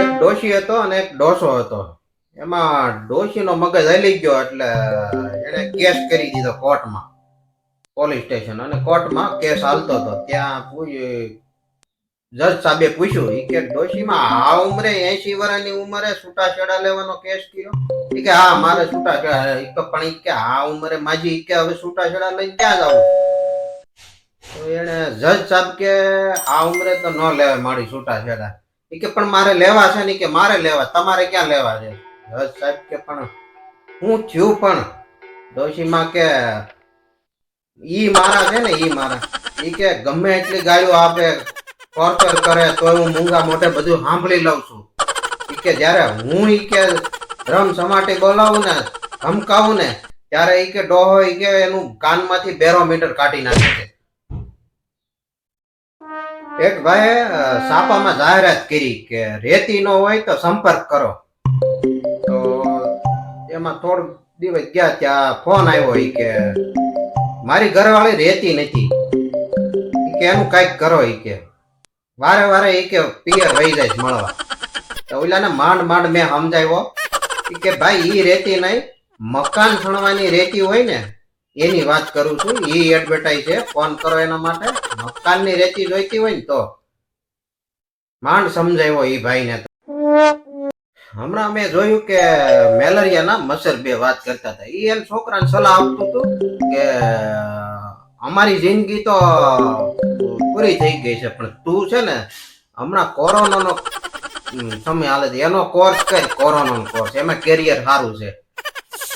એક ડોશી હતો અને એક ડોસો હતો. એમાં ડોશીનો મગજ હલી ગયો એટલે એને કેસ કરી દીધો કોર્ટમાં, પોલીસ સ્ટેશન. અને કોર્ટમાં કેસ હાલતો હતો. ત્યાં જજ સાહેબે પૂછ્યું, ઈ કે ડોશીમાં આ ઉંમરે એસી વર્ષની ઉંમરે છૂટાછેડા લેવાનો કેસ કર્યો? કે હા, મારે છૂટાછેડા પણ ઈ કે આ ઉંમરે માજી કે હવે છૂટાછેડા લઈને ક્યાં જાવું તો એને જજ સાહેબ કે આ ઉંમરે તો ન લેવાય, મારી છૂટા છેડા. ઈ કે, પણ મારે લેવા છે ને કે, મારે લેવા, તમારે ક્યાં લેવા છે? જજ સાહેબ કે, પણ હું થયું પણ. ડોશીમાં કે, ઈ મારા છે ને, ઈ મારા. ઈ કે, ગમે એટલી ગાયો આપે ટોર્ચર કરે, તો હું મૂંગા મોઢે બધું સાંભળી લઉં છું. ઈ કે, જ્યારે હું ઈ કે રમ સમાટી બોલાવું ને, ધમકાવું ને, ત્યારે ઈ કે ડોહો ઈ કે એનું કાનમાંથી બેરોમીટર કાઢી નાખે છે. એક ભાઈએ સાપામાં જાહેરાત કરી કે રેતી નો હોય તો સંપર્ક કરો. તો એમાં થોડું દિવસ ગયા ત્યાં ફોન આવ્યો કે, મારી ઘરવાળી રેતી નથી. કે, એનું કંઈક કરો. ઈ કે, વારે વારે ઈ કે પિયર વહી જાય મળવા. તો ઓલાને માંડ માંડ મેં સમજાવ્યો. કે, ભાઈ એ રેતી નહીં, મકાન છણવાની રેતી હોય ને એની વાત કરું છું, ઈ એડવર્ટાઈઝ છે ફોન કરો એના માટે. મકાનની રેતી જોઈતી હોય ને તો. માંડ સમજાવ્યો ઈ ભાઈને. હમણાં મેં જોયું કે મેલેરિયાના મચ્છર બે વાત કરતા હતા. ઈ એમ છોકરાને સલાહ આપતું હતું કે, અમારી જિંદગી તો પૂરી થઈ ગઈ છે, પણ તું છે ને, હમણાં કોરોનાનો સમય હાલે છે. એનો કોર્સ કર, કોરોનાનો કોર્સ એમાં કેરિયર સારું છે.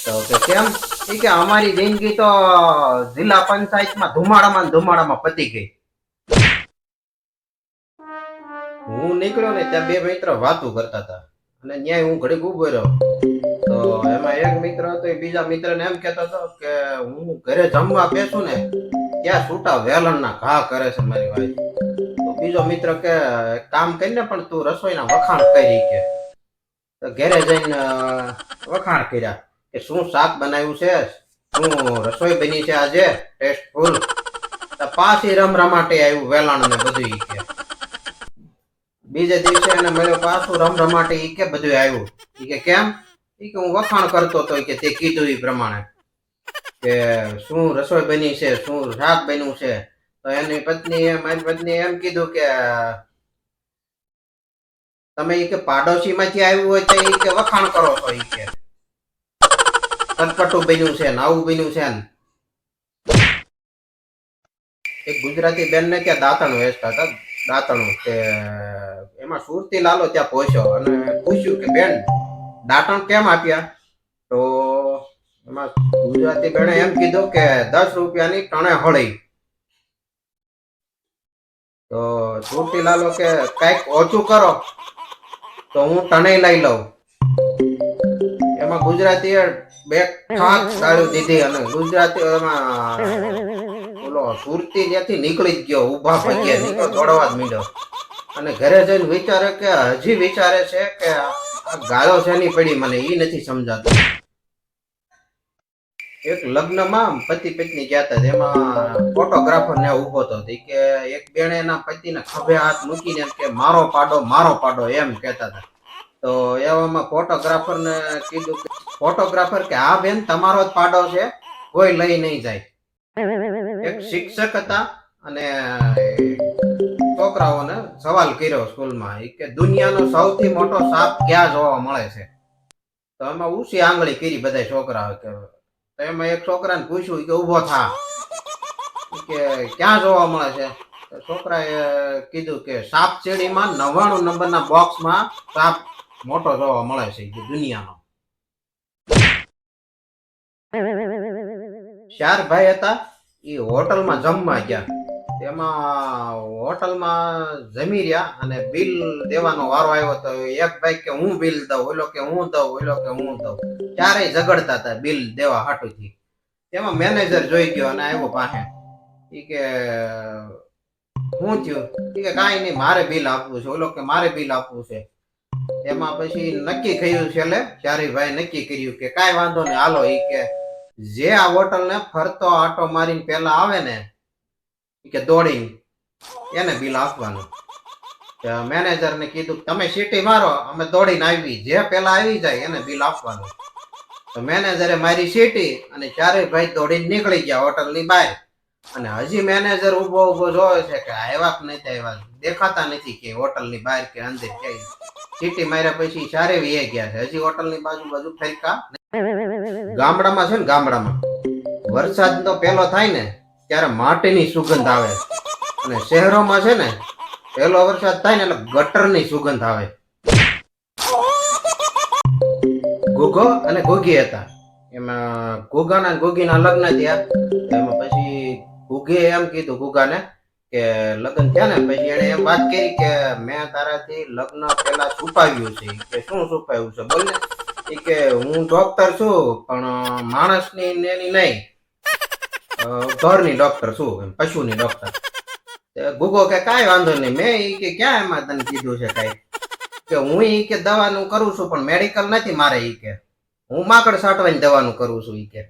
તો કેમ? કે અમારી જિંદગી તો જિલ્લા પંચાયતમાં ધુમાડામાં ધુમાડામાં પતી ગઈ. હું નીકળ્યો ને ત્યાં બે મિત્ર વાતું કરતા હતા. અને ન્યાય હું ઘડીક ઊભો રહ્યો. તો એમાં એક મિત્ર હતો, એ બીજા મિત્રને એમ કહેતો હતો કે હું ઘરે જમવા બેસું ને ત્યાં છૂટા વેલણના ઘા કરે છે મારી વાઈફ. તો બીજો મિત્ર કે કામ કરીને પણ તું રસોઈના વખાણ કરી કે. ઘરે જઈને વખાણ કર્યા. કે શું શાક બનાવ્યું છે? શું રસોઈ બની છે આજે? ટેસ્ટફુલ તો પાછી રમરમાટે આવ્યું વેલણ ને બધું કે. બીજે દિવસે એને મળ્યો પાછું રમરમાટે ઈ કે બધું આવ્યું ઈ કે કેમ? ઈ કે હું વખાણ કરતો હતો કે તે કીધું ઈ પ્રમાણે. કે શું રસોઈ બની છે? શું શાક બન્યું છે? તો એની પત્નીએ મારી પત્નીએ એમ કીધું કે, તમે ઈ કે પાડોશીમાંથી આવ્યું હોય તો ઈ કે વખાણ કરો છો ઈ કે. ચટપટું બન્યું છે ને આવું બન્યું છે એક ગુજરાતી બેન ને ત્યાં દાંતણ વેચતા હતા, દાંતણું કે એમાં સુરતી લાલો ત્યાં પહોંચ્યો અને પૂછ્યું કે બેન, દાંતણ કેમ આપ્યા? તો એમાં ગુજરાતી બેને એમ કીધું કે દસ રૂપિયાની ટણે હળી. તો સુરતી લાલો કે કંઈક ઓછું કરો, તો હું ટણે લઈ લઉં. એમાં ગુજરાતીએ બે ઠાક ડાળ્યું દીધી અને ગુજરાતી એમાં ઓલો સુરતી ત્યાંથી નીકળી ગયો, ઊભા પગ્યા નીકળો દોડવા જ મીડ્યો અને ઘરે જઈને વિચારે કે હજી વિચારે છે કે આ ગાયો શેની પડી મને એ નથી સમજાતું. એક લગ્નમાં પતિ પત્ની ગયા હતા એમાં ફોટોગ્રાફર ને ઊભો હતો કે એક બેણે એના પતિને ખભે હાથ મૂકીને કે, મારો પાડો મારો પાડો, એમ કહેતા હતા. તો એવામાં ફોટોગ્રાફર ને કીધું ફોટોગ્રાફર કે હા બેન તમારો જ પાડો છે, કોઈ લઈ નહીં જાય. એક શિક્ષક હતા અને છોકરાઓને સવાલ કર્યો સ્કૂલમાં. કે, દુનિયાનો સૌથી મોટો સાપ ક્યાં જોવા મળે છે? તો એમાં ઊંચી આંગળી કરી બધા છોકરાઓ કે એમાં એક છોકરાને પૂછ્યું કે, ઊભો થા. કે, ક્યાં જોવા મળે છે? છોકરાએ કીધું કે, સાપ ચેડીમાં નવ્વાણું નંબરના બોક્સમાં સાપ મોટો જોવા મળે છે કે દુનિયાનો. ચાર ભાઈ હતા એ હોટલમાં જમવા ગયા. તેમાં હોટલમાં જમી રહ્યા અને બિલ દેવાનો વારો આવ્યો તો એક ભાઈ કે હું બિલ દઉં, ઓલો કે હું દઉં, ઓલો કે હું દઉં. ચારેય ઝઘડતા હતા બિલ દેવા હાટુથી. તેમાં મેનેજર જોઈ ગયો અને આવ્યો પાસે ઈ કે હું થયું? ઈ કે, કાંઈ નહીં, મારે બિલ આપવું છે. ઓલો કે, મારે બિલ આપવું છે. એમાં પછી નક્કી થયું છેલ્લે ચારેય ભાઈ નક્કી કર્યું કે કાંઈ વાંધો નહીં, હાલો ઈ કે, જે આ હોટલ ને ફરતો આટો મારીને પેલા આવે ને કે દોડીને, એને બિલ આપવાનું. મેનેજર ને કીધું તમે સીટી મારો, અમે દોડીને આવી જે પેલા આવી જાય, એને બિલ આપવાનું. તો મેનેજરે મારી સીટી અને ચારેય ભાઈ દોડીને નીકળી ગયા હોટલની બહાર. અને હજી મેનેજર ઊભો ઊભો જોવે છે કે આવ્યા કે નથી આવ્યા. દેખાતા નથી કે હોટલની બહાર કે અંદર ક્યાંય. સીટી માર્યા પછી ચારે વીએ ગયા છે. હજી હોટલની બાજુ બાજુ ફેંકા ગામડામાં છે ને ગામડામાં. વરસાદ તો પેલો થાય ને ત્યારે માટીની સુગંધ આવે. અને શહેરોમાં છે ને પેલો વરસાદ થાય ને એટલે ગટરની સુગંધ આવે. ગુગો અને ગોગી હતા. એમાં ગોગીના ગુગીના લગ્ન થયા. એમાં પછી ગુગે એમ કીધું ગુગાને કે લગ્ન થયા ને પછી એને એમ વાત કરી કે મેં તારાથી લગ્ન પેલા છુપાવ્યું છે. કે શું છુપાવ્યું છે બોલ ને? કે હું ડોક્ટર છું, પણ માણસની ને એની નહીં. ઢોરની ડોક્ટર છું એમ, પશુની ડોક્ટર ગુગો કે કાંઈ વાંધો નહીં. મેં એ કે ક્યાં એમાં તને કીધું છે કાંઈ? કે હું ઈ કે દવાનું કરું છું, પણ મેડિકલ નથી મારે ઈ કે. હું માકડ સાટવાની દવાનું કરું છું ઈ કે.